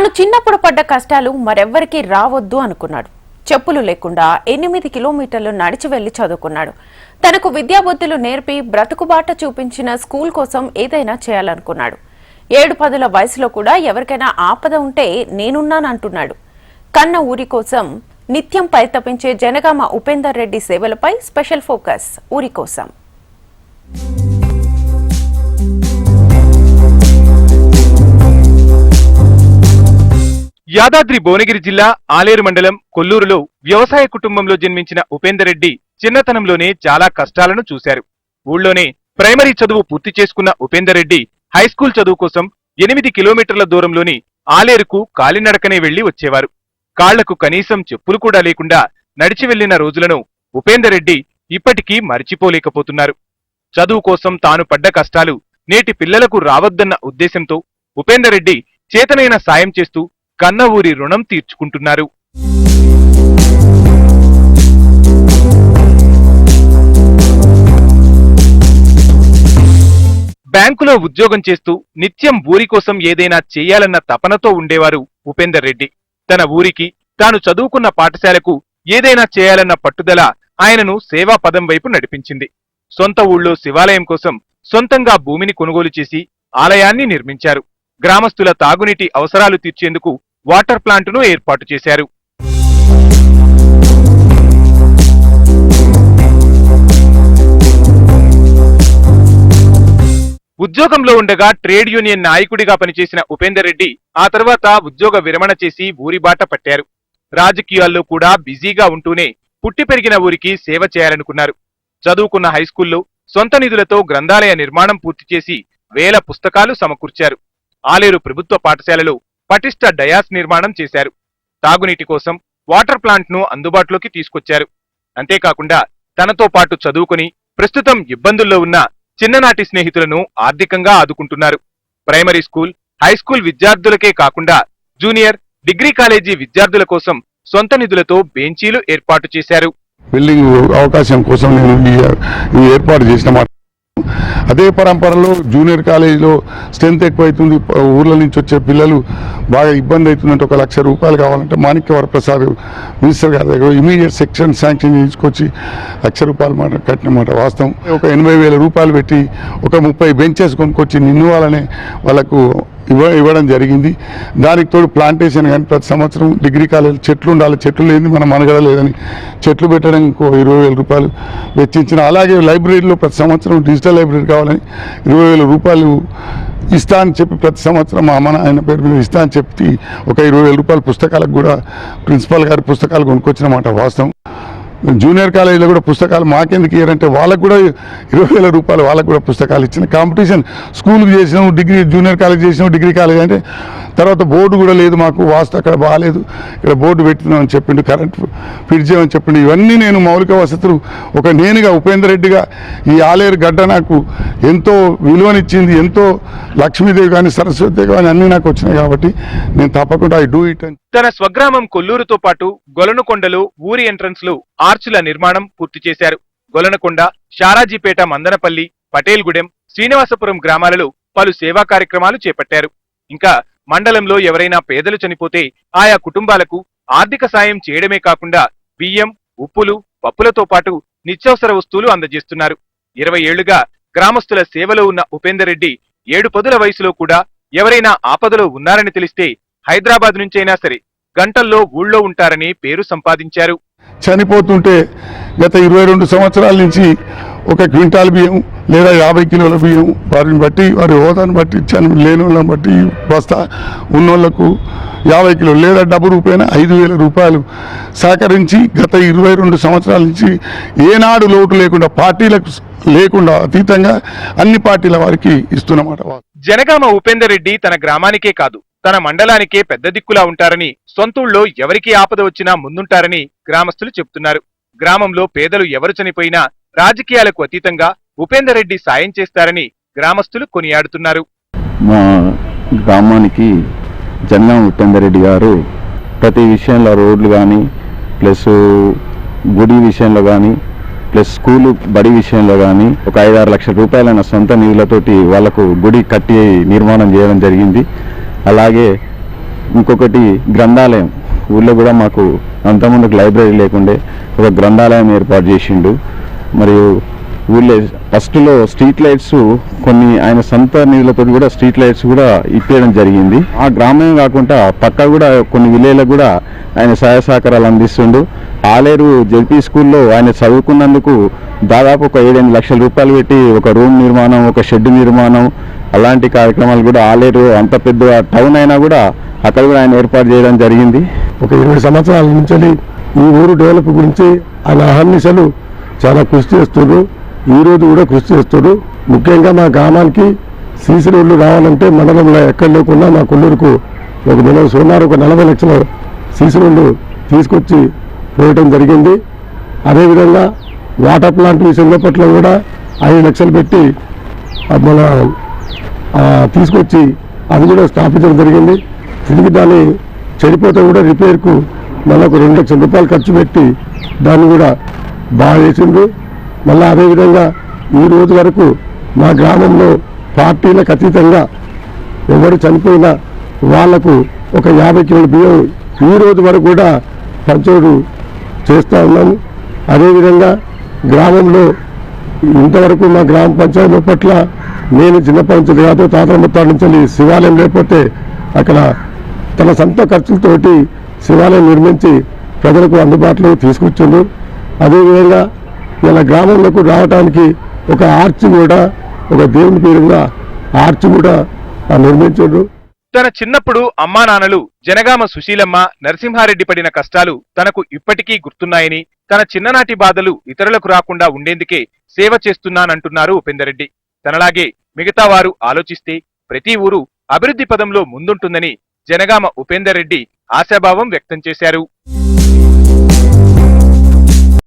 తాను చిన్నప్పుడు పడ్డ కష్టాలు మరెవ్వరికీ రావద్దు అనుకున్నాడు. చెప్పులు లేకుండా ఎనిమిది కిలోమీటర్లు నడిచి వెళ్ళి చదువుకున్నాడు. తనకు విద్యాబుద్ధులు నేర్పి బ్రతుకుబాట చూపించిన స్కూల్ కోసం ఏదైనా చేయాలనుకున్నాడు. ఏడు పదుల వయసులో కూడా ఎవరికైనా ఆపద ఉంటే నేనున్నానంటున్నాడు. కన్న ఊరి కోసం నిత్యం పరితపించే జనగామ ఉపేందర్ రెడ్డి సేవలపై స్పెషల్ ఫోకస్ ఊరి కోసం. యాదాద్రి భువనగిరి జిల్లా ఆలేరు మండలం కొల్లూరులో వ్యవసాయ కుటుంబంలో జన్మించిన ఉపేందర్ రెడ్డి చిన్నతనంలోనే చాలా కష్టాలను చూశారు. ఊళ్ళోనే ప్రైమరీ చదువు పూర్తి చేసుకున్న ఉపేందర్ రెడ్డి హైస్కూల్ చదువు కోసం ఎనిమిది కిలోమీటర్ల దూరంలోని ఆలేరుకు కాలినడకనే వెళ్ళి వచ్చేవారు. కాళ్ళకు కనీసం చెప్పులు కూడా లేకుండా నడిచి వెళ్ళిన రోజులను ఉపేందర్ రెడ్డి ఇప్పటికీ మరిచిపోలేకపోతున్నారు. చదువు కోసం తాను పడ్డ కష్టాలు నేటి పిల్లలకు రావద్దన్న ఉద్దేశంతో ఉపేందర్ రెడ్డి చేతనైన సాయం చేస్తూ కన్న ఊరి రుణం తీర్చుకుంటున్నారు. బ్యాంకులో ఉద్యోగం చేస్తూ నిత్యం ఊరి కోసం ఏదైనా చేయాలన్న తపనతో ఉండేవారు ఉపేందర్ రెడ్డి. తన ఊరికి తాను చదువుకున్న పాఠశాలకు ఏదైనా చేయాలన్న పట్టుదల ఆయనను సేవా పదం వైపు నడిపించింది. సొంత ఊళ్ళో శివాలయం కోసం సొంతంగా భూమిని కొనుగోలు చేసి ఆలయాన్ని నిర్మించారు. గ్రామస్తుల తాగునీటి అవసరాలు తీర్చేందుకు వాటర్ ప్లాంటును ఏర్పాటు చేశారు. ఉద్యోగంలో ఉండగా ట్రేడ్ యూనియన్ నాయకుడిగా పనిచేసిన ఉపేందర్ రెడ్డి ఆ తర్వాత ఉద్యోగ విరమణ చేసి ఊరి బాట పట్టారు. రాజకీయాల్లో కూడా బిజీగా ఉంటూనే పుట్టి పెరిగిన ఊరికి సేవ చేయాలనుకున్నారు. చదువుకున్న హైస్కూల్లో సొంత నిధులతో గ్రంథాలయ నిర్మాణం పూర్తి చేసి వేల పుస్తకాలు సమకూర్చారు. ఆలేరు ప్రభుత్వ పాఠశాలలో పటిష్ట డయాస్ నిర్మాణం చేశారు. తాగునీటి కోసం వాటర్ ప్లాంట్ను అందుబాటులోకి తీసుకొచ్చారు. అంతేకాకుండా తనతో పాటు చదువుకుని ప్రస్తుతం ఇబ్బందుల్లో ఉన్న చిన్ననాటి స్నేహితులను ఆర్థికంగా ఆదుకుంటున్నారు. ప్రైమరీ స్కూల్ హై స్కూల్ విద్యార్థులకే కాకుండా జూనియర్ డిగ్రీ కాలేజీ విద్యార్థుల కోసం సొంత నిధులతో బెంచీలు ఏర్పాటు చేశారు. బిల్డింగ్ అవకాశం కోసం నేను ఈ ఏర్పాటు చేసిన మాట అదే పరంపరలో జూనియర్ కాలేజీలో స్ట్రెంత్ ఎక్కువైతుంది ఊర్ల నుంచి వచ్చే పిల్లలు బాగా ఇబ్బంది అవుతుందంటే ఒక లక్ష రూపాయలు కావాలంటే మాణిక్యవర ప్రసాద్ మినిస్టర్ గారి దగ్గర ఇమీడియట్ సెక్షన్ శాంక్షన్ తీసుకొచ్చి లక్ష రూపాయలు మాట కట్టినమాట వాస్తవం. ఒక ఎనభై వేల రూపాయలు పెట్టి ఒక ముప్పై బెంచెస్ కొనుక్కొచ్చి నిన్ను వాళ్ళనే వాళ్ళకు ఇవ్వ ఇవ్వడం జరిగింది. దానికి తోడు ప్లాంటేషన్ కానీ ప్రతి సంవత్సరం డిగ్రీ కాలేజ్ చెట్లు ఉండాలి. చెట్లు లేని మనం మనగడ లేదని చెట్లు పెట్టడం ఇంకో ఇరవై వేల రూపాయలు వెచ్చించిన. అలాగే లైబ్రరీలో ప్రతి సంవత్సరం డిజిటల్ లైబ్రరీ కావాలని ఇరవై వేల రూపాయలు ఇస్తా అని చెప్పి ప్రతి సంవత్సరం మా అమ్మ ఆయన పేరు మీద ఇస్తా అని చెప్పి ఒక ఇరవై వేల రూపాయల పుస్తకాలకు కూడా ప్రిన్సిపాల్ గారి పుస్తకాలు కొనుక్కొచ్చిన మాట వాస్తవం. జూనియర్ కాలేజీలో కూడా పుస్తకాలు మాకెందుకు ఇయ్యారంటే వాళ్ళకు కూడా ఇరవై వేల రూపాయలు వాళ్ళకు కూడా పుస్తకాలు ఇచ్చిన కాంపిటీషన్ స్కూల్కి చేసినాం డిగ్రీ జూనియర్ కాలేజ్ చేసినాం డిగ్రీ కాలేజ్ అంటే తర్వాత బోర్డు కూడా లేదు మాకు వాస్తు అక్కడ బాగాలేదు ఇక్కడ బోర్డు పెట్టినామని చెప్పిండు కరెంట్ ఫిట్ చేయమని చెప్పిండు. ఇవన్నీ నేను మౌలిక వసతులు ఒక నేనుగా ఉపేందర్ రెడ్డిగా ఈ ఆలేరు గడ్డ నాకు ఎంతో విలువనిచ్చింది ఎంతో లక్ష్మీదేవి కానీ సరస్వతి కానీ అన్నీ నాకు వచ్చినాయి కాబట్టి నేను తప్పకుండా ఐ డూ ఇట్ అని తన స్వగ్రామం కొల్లూరుతో పాటు గొలనుకొండలో ఊరి ఎంట్రన్స్లో ఆర్చుల నిర్మాణం పూర్తి చేశారు. గొలనకొండ షారాజీపేట మందనపల్లి పటేల్గూడెం శ్రీనివాసపురం గ్రామాలలో పలు సేవా కార్యక్రమాలు చేపట్టారు. ఇంకా మండలంలో ఎవరైనా పేదలు చనిపోతే ఆయా కుటుంబాలకు ఆర్థిక సాయం చేయడమే కాకుండా బియ్యం ఉప్పులు పప్పులతో పాటు నిత్యావసర వస్తువులు అందజేస్తున్నారు. ఇరవై ఏళ్ళుగా గ్రామస్తుల సేవలో ఉన్న ఉపేందర్ రెడ్డి ఏడు పదుల వయసులో కూడా ఎవరైనా ఆపదలో ఉన్నారని తెలిస్తే హైదరాబాద్ నుంచైనా సరే గంటల్లో ఊళ్ళో ఉంటారని పేరు సంపాదించారు. చనిపోతుంటే గత ఇరవై రెండు సంవత్సరాల నుంచి ఒక క్వింటాల్ బియ్యం లేదా యాభై కిలోల బియ్యం. వారిని బట్టి వారి హోదాను బట్టి ఇచ్చాను లేని వాళ్ళని బట్టి బస్తా ఉన్నోళ్ళకు యాభై కిలోలు లేదా డబ్బు రూపాయన ఐదు వేల రూపాయలు సహకరించి గత ఇరవై రెండు సంవత్సరాల నుంచి ఏనాడు లోటు లేకుండా పార్టీలకు లేకుండా అతీతంగా అన్ని పార్టీల వారికి ఇస్తున్నమాట జనగామ ఉపేందర్ రెడ్డి తన గ్రామానికే కాదు తన మండలానికే పెద్ద దిక్కులా ఉంటారని సొంతూళ్ళో ఎవరికి ఆపద వచ్చినా ముందుంటారని గ్రామస్తులు చెబుతున్నారు గ్రామంలో పేదలు ఎవరు చనిపోయినా రాజకీయాలకు అతీతంగా ఉపేందర్ రెడ్డి సాయం చేస్తారని గ్రామస్తులు కొనియాడుతున్నారు. మా గ్రామానికి జనగాం ఉపేందర్ రెడ్డి గారు ప్రతి విషయంలో రోడ్లు కానీ ప్లస్ గుడి విషయంలో కానీ ప్లస్ స్కూలు బడి విషయంలో కానీ ఒక ఐదారు లక్షల రూపాయలైన సొంత నిధులతోటి వాళ్ళకు గుడి కట్టి నిర్మాణం చేయడం జరిగింది. అలాగే ఇంకొకటి గ్రంథాలయం. ఊళ్ళో కూడా మాకు అంతకుముందుకు లైబ్రరీ లేకుండే ఒక గ్రంథాలయం ఏర్పాటు చేసిండు. మరియు ఊళ్ళో ఫస్ట్లో స్ట్రీట్ లైట్స్ కొన్ని ఆయన సొంత నిధులతో కూడా స్ట్రీట్ లైట్స్ కూడా ఇప్పేయడం జరిగింది. ఆ గ్రామం కాకుండా పక్క కూడా కొన్ని విలేజ్లకు కూడా ఆయన సహాయ సహకారాలు అందిస్తుండు. ఆలేరు జెడ్పీ స్కూల్లో ఆయన చదువుకున్నందుకు దాదాపు ఒక ఏడెనిమిది లక్షల రూపాయలు పెట్టి ఒక రూమ్ నిర్మాణం ఒక షెడ్ నిర్మాణం అలాంటి కార్యక్రమాలు కూడా ఆలేరు అంత పెద్ద టౌన్ అయినా కూడా అక్కడ కూడా ఆయన ఏర్పాటు చేయడం జరిగింది. ఒక ఇరవై సంవత్సరాల నుంచి ఈ ఊరు డెవలప్ గురించి ఆయన అహర్నిశలు చాలా కృషి చేస్తున్నారు ఈ రోజు కూడా కృషి చేస్తున్నారు ముఖ్యంగా మా గ్రామానికి సీసీ రోడ్లు రావాలంటే మండలంలో ఎక్కడ లేకుండా మా కొల్లూరుకు ఒక నెల సుమారు ఒక నలభై లక్షల సీసీ రోడ్లు తీసుకొచ్చి పోయటం జరిగింది. అదేవిధంగా వాటర్ ప్లాంట్ విషయంలో పట్ల కూడా ఐదు లక్షలు పెట్టి మన తీసుకొచ్చి అది కూడా స్థాపించడం జరిగింది. తిరిగి దాన్ని చెడిపోతే కూడా రిపేర్కు మళ్ళీ ఒక రెండు లక్షల రూపాయలు ఖర్చు పెట్టి దాన్ని కూడా బాగా చేసిండు మళ్ళీ అదేవిధంగా ఈ రోజు వరకు మా గ్రామంలో పార్టీలకు అతీతంగా ఎవరు చనిపోయినా వాళ్ళకు ఒక యాభై కిలోల బియ్యం ఈ రోజు వరకు కూడా పంచోడు చేస్తూ ఉన్నాము. అదేవిధంగా గ్రామంలో ఇంతవరకు మా గ్రామ పంచాయతీ పట్ల నేను చిన్నప్పటి నుంచి కాదు తాతల ముత్తాల నుంచి శివాలయం లేకపోతే అక్కడ తన సొంత ఖర్చులతోటి శివాలయం నిర్మించి ప్రజలకు అందుబాటులో తీసుకొచ్చిండు అదేవిధంగా ఇలా గ్రామంలోకి రావడానికి ఒక ఆర్చి కూడా ఒక దేవుని పేరుగా ఆర్చి కూడా ఆ తన చిన్నప్పుడు అమ్మా నాన్నలు జనగామ సుశీలమ్మ నరసింహారెడ్డి పడిన కష్టాలు తనకు ఇప్పటికీ గుర్తున్నాయని తన చిన్ననాటి బాధలు ఇతరులకు రాకుండా ఉండేందుకే సేవ చేస్తున్నానంటున్నారు ఉపేందరెడ్డి తనలాగే మిగతా వారు ఆలోచిస్తే ప్రతి ఊరు అభివృద్ధి పదంలో ముందుంటుందని జనగామ ఉపేందర్ రెడ్డి ఆశాభావం వ్యక్తం చేశారు.